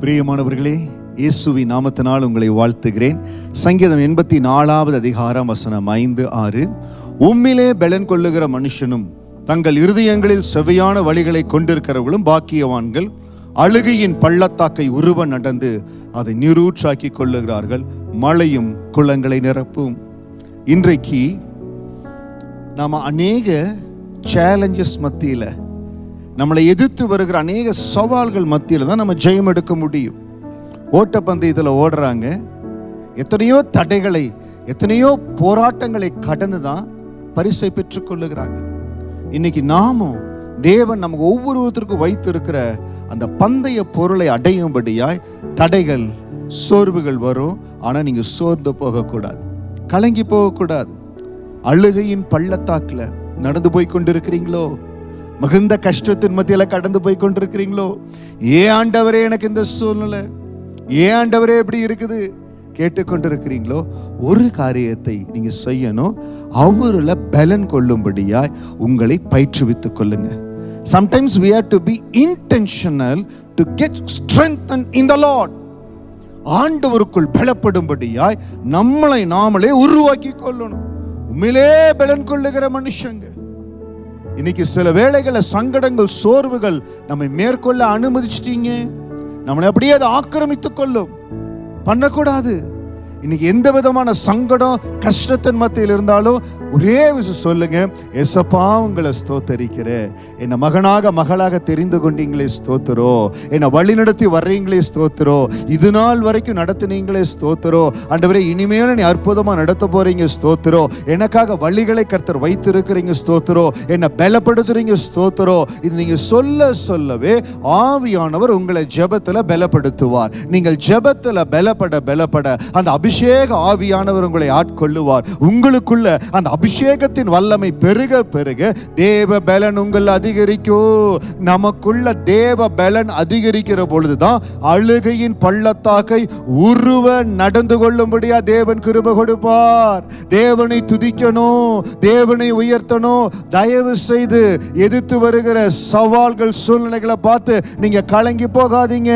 பிரியமானவர்களே இயேசுவி நாமத்தினால் உங்களை வாழ்த்துகிறேன். சங்கீதம் எண்பத்தி நாலாவது அதிகாரம் வசனம் ஐந்து ஆறு. உம்மிலே பலன் கொள்ளுகிற மனுஷனும் தங்கள் இருதயங்களில் செவையான வழிகளை கொண்டிருக்கிறவர்களும் பாக்கியவான்கள். அழுகையின் பள்ளத்தாக்கை உருவ நடந்து அதை நிரூற்றாக்கி கொள்ளுகிறார்கள். மழையும் குளங்களை நிரப்பும். இன்றைக்கு நாம் அநேக சேலஞ்சஸ் மத்தியில் நம்மளை எதிர்த்து வருகிற அநேக சவால்கள் மத்தியில் தான் நம்ம ஜெயம் எடுக்க முடியும். ஓட்டப்பந்தயத்தில் ஓடுறாங்க. எத்தனையோ தடைகளை எத்தனையோ போராட்டங்களை கடந்து தான் பரிசை பெற்றுக்கொள்ளுகிறாங்க இன்னைக்கு நாமும் தேவன் நமக்கு ஒவ்வொருவருத்தருக்கும் வைத்திருக்கிற அந்த பந்தய பொருளை அடையும்படியாய் தடைகள் சோர்வுகள் வரும். ஆனால் நீங்கள் சோர்ந்து போகக்கூடாது. கலங்கி போகக்கூடாது. அழுகையின் பள்ளத்தாக்கில் நடந்து போய் கொண்டிருக்கிறீங்களோ? மிகுந்த கஷ்டத்தின் மத்தியில் கடந்து போய் கொண்டிருக்கிறீங்களோ? ஏன் ஆண்டவரே எனக்கு இந்த சூழ்நிலை. ஏன் ஆண்டவரே எப்படி இருக்குது. கேட்டுக்கொண்டிருக்கிறீங்களோ ஒரு காரியத்தை நீங்க செய்யணும். அவருல பலன் கொள்ளும்படியாய் உங்களை பயிற்றுவித்துக் கொள்ளுங்க. Sometimes we have to be intentional to get strength in the Lord ஆண்டவருக்குள் பலப்படும்படியாய் நம்மளை நாமளே உருவாக்கி கொள்ளணும். உண்மையிலே பலன் கொள்ளுகிற மனுஷங்க. இன்னைக்கு சில வேளைகளை சங்கடங்கள் சோர்வுகள் நம்மை மேற்கொள்ள அனுமதிச்சிட்டீங்க. நம்மளை அப்படியே அதை ஆக்கிரமித்துக் கொள்ளும். பண்ணக்கூடாது. இன்னைக்கு எந்த விதமான சங்கடம் கஷ்டத்தின் மத்தியில் இருந்தாலும் ஒரே விஷயம் சொல்லுங்க எசப்பா உங்களை ஸ்தோத்தரிக்கிறேன். என்னை மகனாக மகளாக தெரிந்து கொண்டீங்களே ஸ்தோத்திரோ. என்னை வழி நடத்தி வர்றீங்களே ஸ்தோத்திரோ. இது நாள் வரைக்கும் நடத்துனீங்களே ஸ்தோத்திரோ. ஆண்டவரே இனிமேல் நீ அற்புதமா நடத்த போறீங்க ஸ்தோத்திரோ. எனக்காக வழிகளை கர்த்தர் வைத்திருக்கிறீங்க ஸ்தோத்திரோ. என்னை பலப்படுத்துறீங்க ஸ்தோத்திரோ. இது நீங்க சொல்ல சொல்லவே ஆவியானவர் உங்களை ஜெபத்துல பலப்படுத்துவார். நீங்கள் ஜெபத்துல பலப்பட பலப்பட அந்த அபிஷேக ஆவியானவர் உங்களை ஆட்கொள்ளுவார். உங்களுக்குள்ள அந்த அபிஷேகத்தின் வல்லமை பெருக பெருக. தேவ பலன் உங்கள் அதிகரிக்கும் நமக்குள்ள தேவ பலன் அதிகரிக்கிற பொழுதுதான் அழுகையின் பள்ளத்தாக்கை உருவ நடந்து கொள்ளும்படியா தேவன் கிருப கொடுப்பார். தேவனை துதிக்கணும் தேவனை உயர்த்தணும் தயவு செய்து எதிர்த்து வருகிற சவால்கள் சூழ்நிலைகளை பார்த்து நீங்க கலங்கி போகாதீங்க.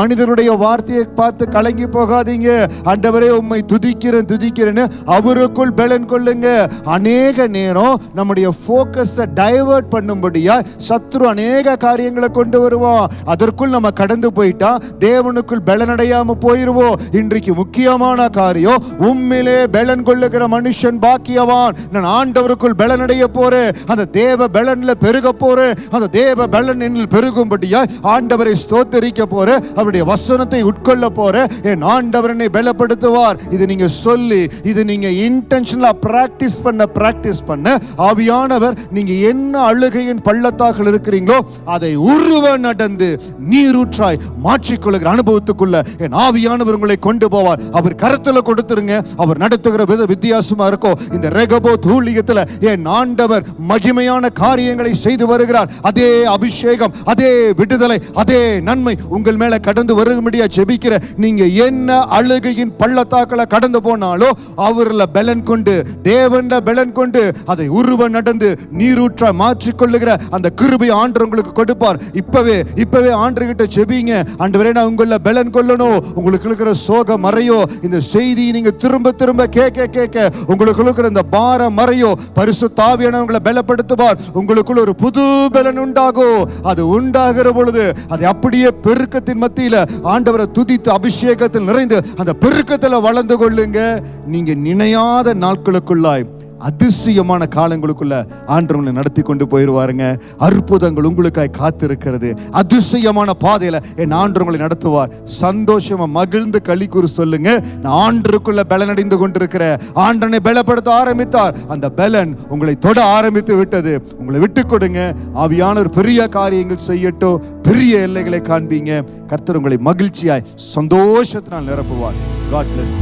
மனிதனுடைய வார்த்தையை பார்த்து கலங்கி போகாதீங்க. ஆண்டவரே உம்மை துதிக்கிறேன் துதிக்கிறேன்னு அவருக்குள் பலன் கொள்ளுங்க. அநேக நேரம் நம்முடைய ஃபோக்கஸை டைவர்ட் பண்ணும்படியா சத்ரு அநேக காரியங்களை கொண்டு வருவான் அதற்குள் நம்ம கடந்து போயிட்டா தேவனுக்குள் பலனடையாம போயிருவோம் இன்றைக்கு முக்கியமான காரியம் உம்மிலே பலன் கொள்ளுகிற மனுஷன் பாக்கியவான். நான் ஆண்டவருக்குள் பலனடைய போறேன். அந்த தேவ பலன்ல பெருக போறேன். அந்த தேவ பலன் என்னில் பெருகும்படியா ஆண்டவரை ஸ்தோத்தரிக்க போறேன். அவருடைய வசனத்தை உட்கொள்ள போறேன். என் ஆண்டவர் என்னை பலப்படுத்துவார். இது நீங்க சொல்லி இது நீங்க இன்டென்ஷனலா பிராக்டிஸ் பண்ண பண்ண பிராக்டிஸ் பண்ண ஆவியானவர் நீங்க என்ன அழுகையின் பள்ளத்தாக்கள் இருக்கிறீங்களோ அதை உருவ நடந்து நீரூற்றாய் மாற்றிக்கொள்கிற அனுபவத்துக்குள்ள என் ஆவியானவர் உங்களை கொண்டு போவார். அவர் கருத்துல கொடுத்துருங்க. அவர் நடத்துகிற வித வித்தியாசமா இருக்கும் இந்த ரெகபோ தூளியத்துல என் ஆண்டவர் மகிமையான காரியங்களை செய்து வருகிறார். அதே அபிஷேகம் அதே விடுதலை அதே நன்மை உங்கள் மேல கடந்து வரும்படியா ஜெபிக்கிற நீங்க என்ன அழுகையின் பள்ளத்தாக்களை கடந்து போனாலும் அவர்ல பலன் கொண்டு தேவன்ல பலன் கொண்டு அதை உருவ நடந்து நீரூற்ற மாற்றிக்கொள்ளுகிற அந்த கிருபை ஆண்டு உங்களுக்கு கொடுப்பார். இப்பவே இப்பவே ஆண்டு கிட்ட ஜெபிங்க ஆண்டவரே நான் உங்கள பலன் கொள்ளணும் உங்களுக்கு இருக்கிற சோக மறையோ? இந்த செய்தி நீங்க திரும்ப திரும்ப கேட்க கேட்க உங்களுக்கு இருக்கிற இந்த பார மறையோ? பரிசு தாவியான உங்களை பலப்படுத்துவார். உங்களுக்குள்ள ஒரு புது பலன் உண்டாகும் அது உண்டாகிற பொழுது அதை அப்படியே பெருக்கத்தின் மத்தியில ஆண்டவரை துதித்து அபிஷேகத்தில் நிறைந்து அந்த பெருக்கத்தில் வளர்ந்து கொள்ளுங்க. நீங்க நினையாத நாட்களுக்குள்ளாய் அதிசயமான காலங்களுக்குள்ள ஆண்டவங்களை நடத்தி கொண்டு போயிடுவாருங்க அற்புதங்கள் உங்களுக்காய் காத்திருக்கிறது. அதிசயமான பாதையில என் ஆண்டவங்களை நடத்துவார். சந்தோஷமா மகிழ்ந்து களி கூறு சொல்லுங்க. நான் ஆண்டருக்குள்ள பலனடைந்து கொண்டிருக்கிற. ஆண்டனை பலப்படுத்த ஆரம்பித்தார். அந்த பலன் உங்களை தொட ஆரம்பித்து விட்டது. உங்களை விட்டு கொடுங்க. ஆவியானவர் ஒரு பெரிய காரியங்கள் செய்யட்டும். பெரிய எல்லைகளை காண்பீங்க. கர்த்தர் உங்களை மகிழ்ச்சியாய் சந்தோஷத்தினால் நிரப்புவார். God plus